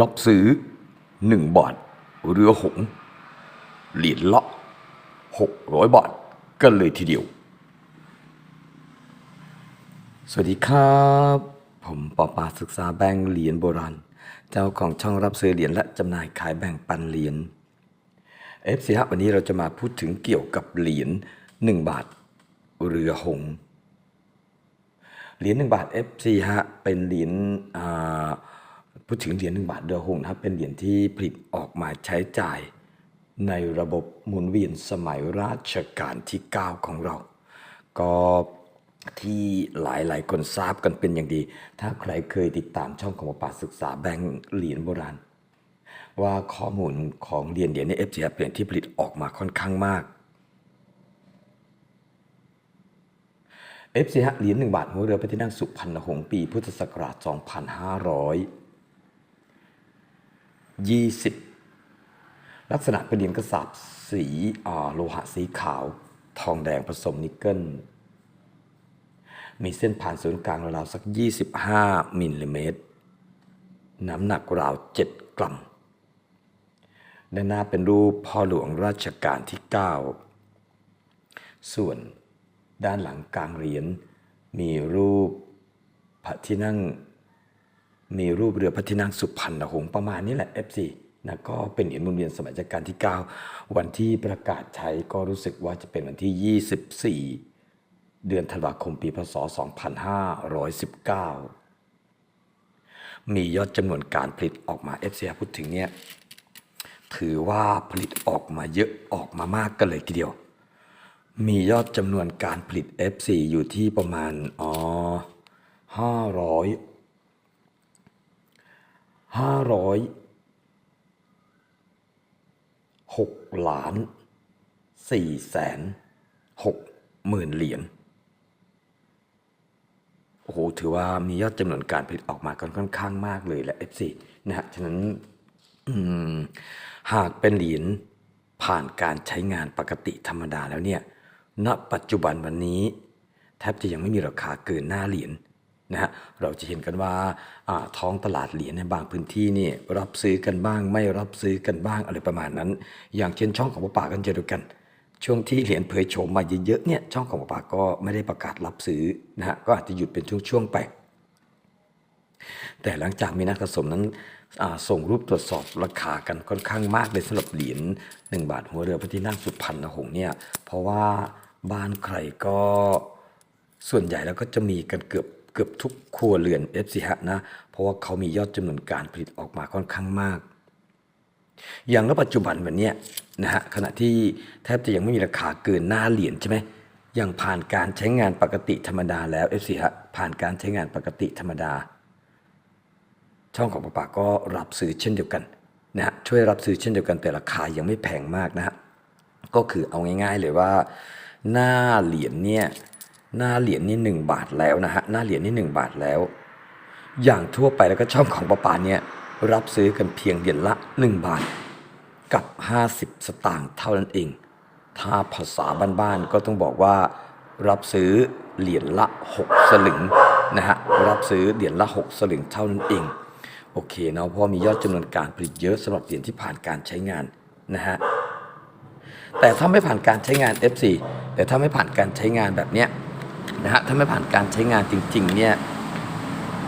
รับซื้อหนึ่งบาท เรือหง เหรียญละหกร้อยบาท กันเลยทีเดียว สวัสดีครับ ผมปอปาศึกษาแบงค์เหรียญโบราณ เจ้าของช่องรับซื้อเหรียญและจำหน่ายขายแบ่งปันเหรียญเอฟซีฮะวันนี้เราจะมาพูดถึงเกี่ยวกับเหรียญหนึ่งบาท เรือหง เหรียญหนึ่งบาท FC ฮะเป็นเหรียญอ่า พูดถึงเหรียญหนึ่งบาทเรือหงนะครับเป็นเหรียญที่ผลิตออกมาใช้จ่ายในระบบหมุนเวียนสมัยราชการที่ 9 ของเรา ก็ที่หลายหลายๆ คนทราบกันเป็นอย่างดี ถ้าใครเคยติดตามช่องของป่าศึกษาแบงค์เหรียญโบราณ ว่าข้อมูลของเหรียญเหรียญในเอฟซีเปลี่ยนที่ผลิตออกมาค่อนข้างมากเอฟซีเหรียญหนึ่งบาทหัวเรือพระที่นั่งสุพรรณหงษ์ปีพุทธศักราช 20 ลักษณะเป็นเหรียญกระสาบสีโลหะสีขาว ทองแดงผสมนิกเกิล มีเส้นผ่านศูนย์กลางราวสัก 25 มิลลิเมตร น้ำหนักราว 7 กรัมด้านหน้าเป็นรูปพ่อหลวงราชการที่ 9 ส่วนด้านหลังกลางเหรียญมีรูปพระที่นั่ง มีรูปเรือพระที่นั่งสุพรรณหงษ์ประมาณนี้แหละ F4 นะก็เป็นเหรียญหมุนเวียนสมัยรัชกาลที่ 9 วันที่ประกาศใช้ก็รู้สึกว่าจะเป็นวันที่ 24 เดือนธันวาคมปีพศ 2519 มียอดจำนวนการผลิตออกมา FC พูดถึงเนี่ยถือว่าผลิตออกมาเยอะออกมามากกันเลยทีเดียว มียอดจำนวนการผลิต F4 อยู่ที่ประมาณอ๋อห้าร้อย ห้าร้อยหกล้านสี่แสนหกหมื่นเหรียญโอ้โห ถือว่ามียอดจำนวนการผลิตออกมาค่อนข้างมากเลยแหละ F4 นะฮะ ฉะนั้นหากเป็นเหรียญผ่านการใช้งานปกติธรรมดาแล้วเนี่ย ณ ปัจจุบันวันนี้ แทบจะยังไม่มีราคาเกินหน้าเหรียญ นะฮะเราจะเห็นกันว่าท้องตลาดเหรียญในบางพื้นที่นี่รับซื้อกันบ้าง ไม่รับซื้อกันบ้างอะไรประมาณนั้น อย่างเช่นช่องของปป่ากันเจอเดียวกัน ช่วงที่เหรียญเผยโฉมมาเยอะๆเนี่ยช่องของปป่าก็ไม่ได้ประกาศรับซื้อนะฮะก็อาจจะหยุดเป็นช่วงๆไป แต่หลังจากมีนักสะสมนั้นส่งรูปตรวจสอบราคากันค่อนข้างมากเลยสำหรับเหรียญหนึ่งบาทหัวเรือพระที่นั่งสุพรรณหงษ์เนี่ยเพราะว่าบ้านใครก็ส่วนใหญ่แล้วก็จะมีกันเกือบ เกือบทุกครัวเรือน f อฮะนะ เพราะว่าเขามียอดจำนวนการผลิตออกมาค่อนข้างมาก อย่างณปัจจุบันวันนี้นะฮะขณะที่แทบจะยังไม่มีราคาเกินหน้าเหรียญใช่ไหมยังผ่านการใช้งานปกติธรรมดาแล้ว f อฮะผ่านการใช้งานปกติธรรมดา ช่องของป้าป่าก็รับซื้อเช่นเดียวกันนะฮะช่วยรับซื้อเช่นเดียวกันแต่ราคายังไม่แพงมากนะฮะก็คือเอาง่าย ๆเลยว่า หน้าเหรียญเนี่ย หน้าเหรียญนี่หนึ่งบาทแล้วนะฮะหน้าเหรียญนี่หนึ่งบาทแล้ว อย่างทั่วไปแล้วก็ช่องของป้าป่าเนี่ยรับซื้อกันเพียงเหรียญละ 1 บาท กับ 50 สตางค์เท่านั้นเอง ถ้าภาษาบ้านๆก็ต้องบอกว่า รับซื้อเหรียญละ 6 สลึงนะฮะรับซื้อเหรียญละ 6 สลึงเท่านั้นเอง โอเคเนาะเพราะมียอดจำนวนการผลิตเยอะสำหรับเหรียญที่ผ่านการใช้งานนะฮะแต่ถ้าไม่ผ่านการใช้งาน F4 แต่ถ้าไม่ผ่านการใช้งานแบบเนี้ย นะฮะถ้าไม่ผ่านการใช้งานจริงๆเนี่ย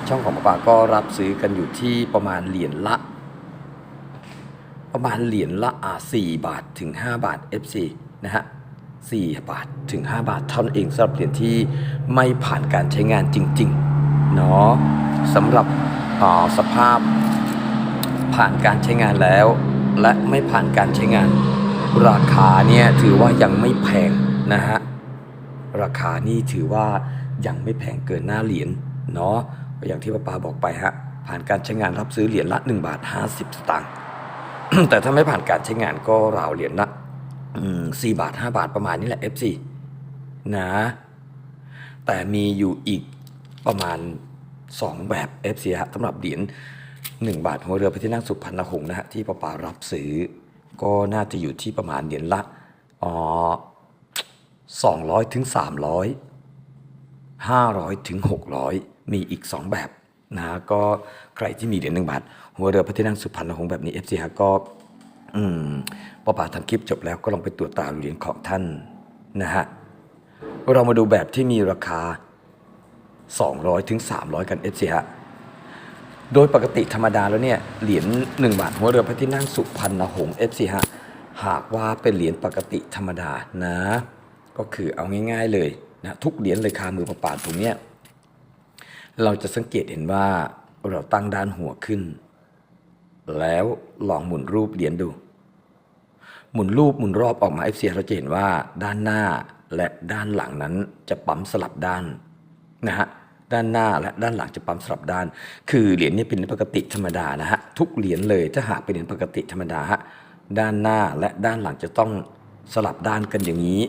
ช่องของป้าป่าก็รับซื้อกันอยู่ที่ประมาณเหรียญละ ประมาณเหรียญละอ่า4บาทถึง 5 บาท F4 นะฮะ4บาทถึง 5 บาทเท่านั้นเองสำหรับเหรียญที่ไม่ผ่านการใช้งานจริงๆเนาะสำหรับอ่าสภาพผ่านการใช้งานแล้ว และไม่ผ่านการใช้งานราคาเนี่ยถือว่ายังไม่แพงนะฮะ ราคานี่ถือว่ายังไม่แพงเกินหน้าเหรียญเนาะอย่างที่ป้าปาบอกไปฮะผ่านการใช้งานรับซื้อเหรียญละ1บาท50 สตางค์แต่ถ้าไม่ผ่านการใช้งานก็ราวเหรียญละสี่บาท 5 บาทประมาณนี้แหละ F4 นะ แต่มีอยู่อีกประมาณ 2 แบบ F4 ฮะสำหรับเหรียญ1 บาทหัวเรือพระที่นั่งสุพรรณหงษ์นะฮะที่ป้าปารับซื้อ ก็น่าจะอยู่ที่ประมาณเหรียญละอ๋อ 200ถึง300 500ถึง600 มีอีก 2 แบบนะฮะก็ใครที่มีเหรียญหนึ่งบาท หัวเรือพระที่นั่งสุพรรณหงษ์แบบนี้ FC ฮะก็อืมพอป่าทำคลิปจบแล้วก็ลองไปตรวจตราเหรียญของท่านนะฮะเรามาดูแบบที่มีราคา 200ถึง300 กัน FC ฮะโดยปกติธรรมดาแล้วเนี่ยเหรียญ1บาทหัวเรือพระที่นั่งสุพรรณหงษ์ FC ฮะหากว่าเป็นเหรียญปกติธรรมดานะ ก็คือเอาง่าย ๆเลยนะทุกเหรียญเลยคามือประปาตรงเนี้ยเราจะสังเกตเห็นว่าเราตั้งด้านหัวขึ้น แล้วลองหมุนรูปเหรียญดู หมุนรูปหมุนรอบออกมา FC เราจะเห็นว่าด้านหน้าและด้านหลังนั้นจะปั๊มสลับด้านนะฮะด้านหน้าและด้านหลังจะปั๊มสลับด้าน คือเหรียญนี้เป็นปกติธรรมดานะฮะทุกเหรียญเลยถ้าหากเป็นเหรียญปกติธรรมดาฮะด้านหน้าและด้านหลังจะต้องสลับด้านกันอย่างนี้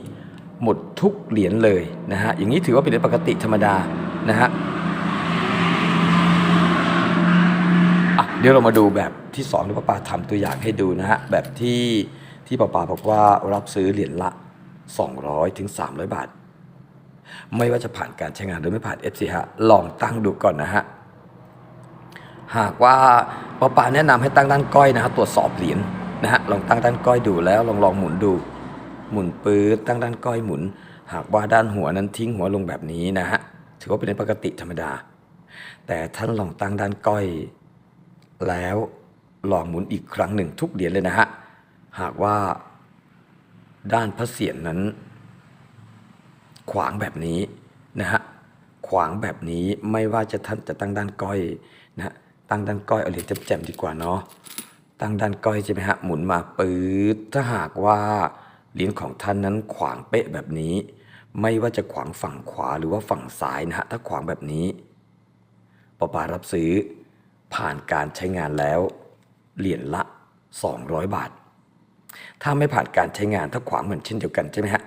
หมดทุกเหรียญเลยนะฮะอย่างนี้ถือว่าเป็นเหรียญปกติธรรมดานะฮะเดี๋ยวเรามาดูแบบที่สองที่ป้าปาทำตัวอย่างให้ดูนะฮะแบบที่ที่ป้าปาบอกว่ารับซื้อเหรียญละ 200ถึง300 บาท ไม่ว่าจะผ่านการใช้งานหรือไม่ผ่าน FC ฮะลองตั้งดูก่อนนะฮะหากว่าป้าปาแนะนำให้ตั้งด้านก้อยนะฮะตรวจสอบเหรียญนะฮะลองตั้งด้านก้อยดูแล้วลองลองหมุนดู หมุนปื๊ดตั้งด้านก้อยหมุน หากว่าด้านหัวนั้นทิ้งหัวลงแบบนี้นะฮะถือว่าเป็นปกติธรรมดา แต่ท่านลองตั้งด้านก้อย แล้วลองหมุนอีกครั้งหนึ่งทุกเหรียญเลยนะฮะหากว่าด้านพระเศียรนั้น ขวางแบบนี้นะฮะขวางแบบนี้ไม่ว่าจะท่านจะตั้งด้านก้อยนะฮะตั้งด้านก้อยเอาเหรียญแจ่มๆดีกว่าเนาะตั้งด้านก้อยใช่ไหมฮะหมุนมาปื๊ดถ้าหากว่า เหรียญของท่านนั้นขวางเป๊ะแบบนี้ ไม่ว่าจะขวางฝั่งขวาหรือว่าฝั่งซ้ายนะฮะถ้าขวางแบบนี้ปอปารับซื้อ ผ่านการใช้งานแล้ว เหรียญละ 200 บาท ถ้าไม่ผ่านการใช้งานถ้าขวางเหมือนเช่นเดียวกันใช่ไหมฮะ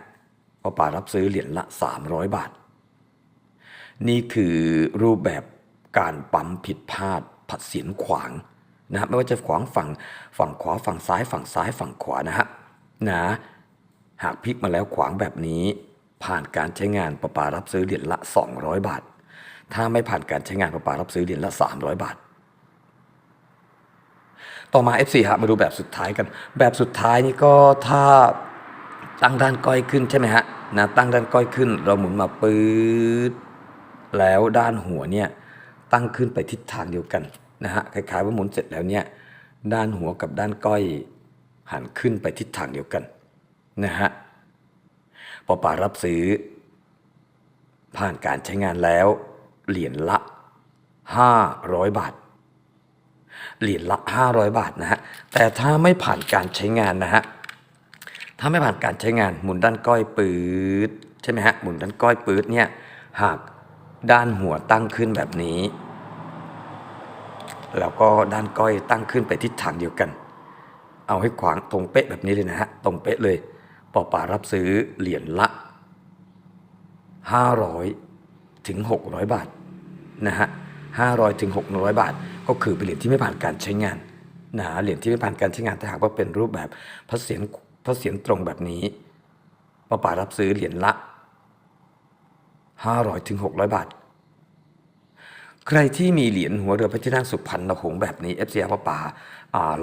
ปอปารับซื้อเหรียญละ 300 บาท นี่คือรูปแบบการปั๊มผิดพลาดผัดเสียนขวางนะฮะไม่ว่าจะขวางฝั่งฝั่งขวาฝั่งซ้ายฝั่งซ้ายฝั่งขวานะฮะนะ หากพลิกมาแล้วขวางแบบนี้ ผ่านการใช้งานประปารับซื้อเหรียญละ 200 บาท ถ้าไม่ผ่านการใช้งานประปารับซื้อเหรียญละ 300 บาท ต่อมา F4 ฮะมาดูแบบสุดท้ายกัน แบบสุดท้ายนี่ก็ถ้าตั้งด้านก้อยขึ้นใช่ไหมฮะนะตั้งด้านก้อยขึ้น เราหมุนมาปื๊ดแล้วด้านหัวเนี่ยตั้งขึ้นไปทิศทางเดียวกันนะฮะคล้ายๆว่าหมุนเสร็จแล้วเนี่ยด้านหัวกับด้านก้อยหันขึ้นไปทิศทางเดียวกัน นะฮะพอป่ารับซื้อ ผ่านการใช้งานแล้ว เหรียญละ 500 บาท เหรียญละ 500 บาทนะฮะแต่ถ้าไม่ผ่านการใช้งานนะฮะถ้าไม่ผ่านการใช้งานหมุนด้านก้อยปื๊ดใช่ไหมฮะหมุนด้านก้อยปื๊ดเนี่ยหากด้านหัวตั้งขึ้นแบบนี้ แล้วก็ด้านก้อยตั้งขึ้นไปทิศทางเดียวกัน เอาให้ขวางตรงเป๊ะแบบนี้เลยนะฮะตรงเป๊ะเลย ปอป่ารับซื้อเหรียญละ 500 ถึง 600 บาทนะฮะ500 ถึง 600 บาท ก็คือเป็นเหรียญที่ไม่ผ่านการใช้งานนะเหรียญที่ไม่ผ่านการใช้งานถ้าหากว่าเป็นรูปแบบพระเศียรพระเศียรตรงแบบนี้ป้าป่ารับซื้อเหรียญละ 500 ถึง 600 บาทใครที่มีเหรียญหัวเรือพระที่นั่งสุพรรณหงษ์แบบนี้เอฟซีอาป้าป่า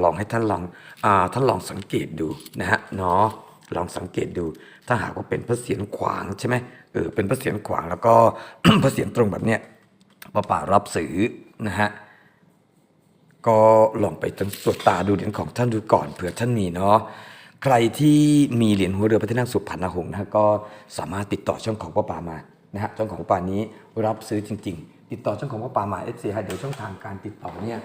ลองให้ท่านลองอท่านลองสังเกตดูนะฮะเนาะ ลองสังเกตดู ถ้าหากว่าเป็นพระเศียรขวางใช่ไหมเออเป็นพระเศียรขวางแล้วก็พระเศียรตรงแบบเนี้ยป้าป่ารับซื้อนะฮะก็ลองไปตรวจตาดูเหรียญของท่านดูก่อนเผื่อท่านมีเนาะใครที่มีเหรียญหัวเรือพระที่นั่งสุพรรณหงษ์นะฮะก็สามารถติดต่อช่องของป้าป่ามานะฮะช่องของป้าป่านี้รับซื้อจริง ๆ ติดต่อช่องของป้าป่ามาเอฟซีเดี๋ยวช่องทางการติดต่อเนี่ย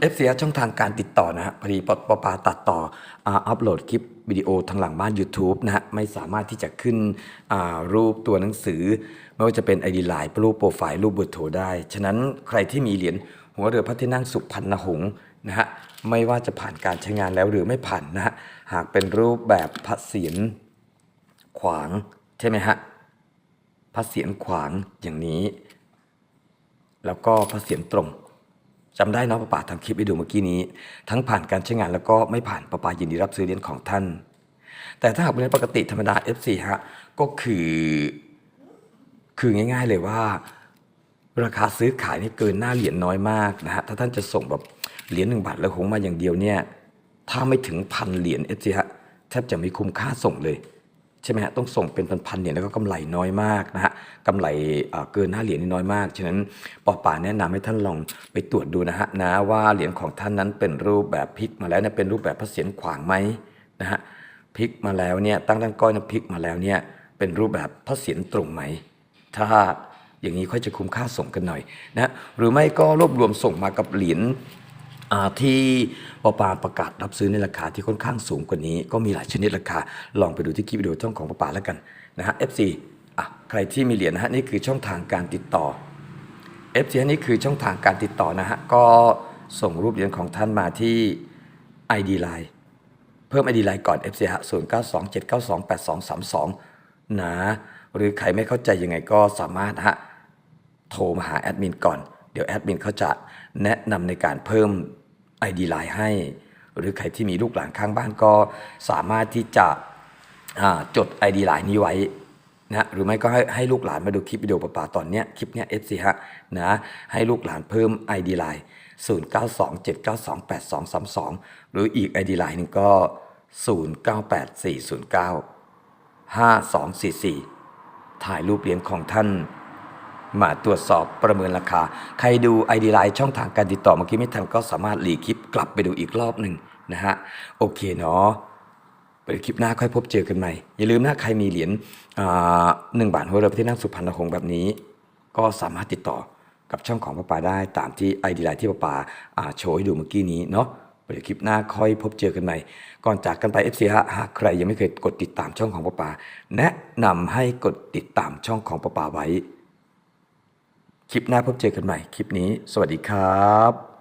เอฟซีช่องทางการติดต่อนะฮะพอดีปปปาตัดต่ออัปโหลดคลิปวิดีโอทางหลังบ้าน YouTube นะฮะไม่สามารถที่จะขึ้นรูปตัวหนังสือ ไม่ว่าจะเป็น ID ไลน์รูปโปรไฟล์รูปเบอร์โทรได้ ฉะนั้นใครที่มีเหรียญหัวเรือพระที่นั่งสุพรรณหงษ์นะฮะไม่ว่าจะผ่านการใช้งานแล้วหรือไม่ผ่านนะฮะหากเป็นรูปแบบพระเศียรขวางใช่ไหมฮะพระเศียรขวางอย่างนี้ แล้วก็พระเศียรตรง จำได้เนาะป้าป่าทำคลิปให้ดูเมื่อกี้นี้ ทั้งผ่านการใช้งานแล้วก็ไม่ผ่านป้าป่ายินดีรับซื้อเหรียญของท่าน แต่ถ้าหากเป็นปกติธรรมดา F4 ฮะก็คือ คือง่าย ๆเลยว่า ราคาซื้อขายนี่เกินหน้าเหรียญน้อยมากนะฮะถ้าท่านจะส่งแบบเหรียญหนึ่งบาทแล้วคงมาอย่างเดียวเนี่ยถ้าไม่ถึงพันเหรียญเอฟซีฮะแทบจะไม่คุ้มค่าส่งเลย ใช่ไหมฮะต้องส่งเป็นพันๆเหรียญแล้วก็กำไรน้อยมากนะฮะกำไรเกินหน้าเหรียญน,น้อยมากฉะนั้นปอป่าแนะนำให้ท่านลองไปตรวจดูนะฮะนะว่าเหรียญของท่านนั้นเป็นรูปแบบพลิกมาแล้วเนี่ยเป็นรูปแบบพระเศียรขวางไหมนะฮะพลิกมาแล้วเนี่ยตั้งด้านก้อยนะพลิกมาแล้วเนี่ยเป็นรูปแบบพระเศียรตรงไหม ถ้าอย่างนี้ค่อยจะคุ้มค่าส่งกันหน่อยนะหรือไม่ก็รวบรวมส่งมากับเหรียญ ที่ปอปาประกาศรับซื้อในราคาที่ค่อนข้างสูงกว่านี้ ก็มีหลายชนิดราคา ลองไปดูที่คลิปวิดีโอช่องของปอปาแล้วกันนะฮะ FC อะใครที่มีเหรียญนะฮะนี่คือช่องทางการติดต่อ FC นนี้คือช่องทางการติดต่อนะฮะก็ส่งรูปเหรียญของท่านมาที่ ID Line เพิ่ม ID Line ก่อน FC ฮะ0 9 2 7 9 2 8 2 3 2นะหรือใครไม่เข้าใจยังไงก็สามารถนะฮะโทรมาหาแอดมินก่อน เดี๋ยวแอดมินเขาจะแนะนำในการเพิ่ม ID Line ให้ หรือใครที่มีลูกหลานข้างบ้านก็สามารถที่จะอ่าจด ID Line นี้ไว้นะหรือไม่ก็ให้ให้ลูกหลานมาดูคลิปวิดีโอป่าตอนเนี้ยคลิปเนี้ย FC ฮะนะให้ลูกหลานเพิ่ม ID Line 0927928232 หรืออีก ID Line หนึ่งก็ 0984095244 ถ่ายรูปเหรียญของท่าน มาตรวจสอบประเมินราคา ใครดู ID Line ช่องทางการติดต่อเมื่อกี้ไม่ทันก็สามารถหลีคลิปกลับไปดูอีกรอบหนึ่งนะฮะโอเคเนาะไปคลิปหน้าค่อยพบเจอกันใหม่ อย่าลืมนะใครมีเหรียญหนึ่งบาทหัวเรือที่นั่งสุพรรณหงส์แบบนี้ ก็สามารถติดต่อกับช่องของป้าปาได้ตามที่ ID Line ที่ป้าปาอ่าโชว์ให้ดูเมื่อกี้นี้เนาะเดี๋ยวคลิปหน้าค่อยพบเจอกันใหม่ ก่อนจากกันไป FC ฮะหากใครยังไม่เคยกดติดตามช่องของป้าปาแนะนำให้กดติดตามช่องของป้าปาไว้ คลิปหน้าพบเจอกันใหม่ คลิปนี้ สวัสดีครับ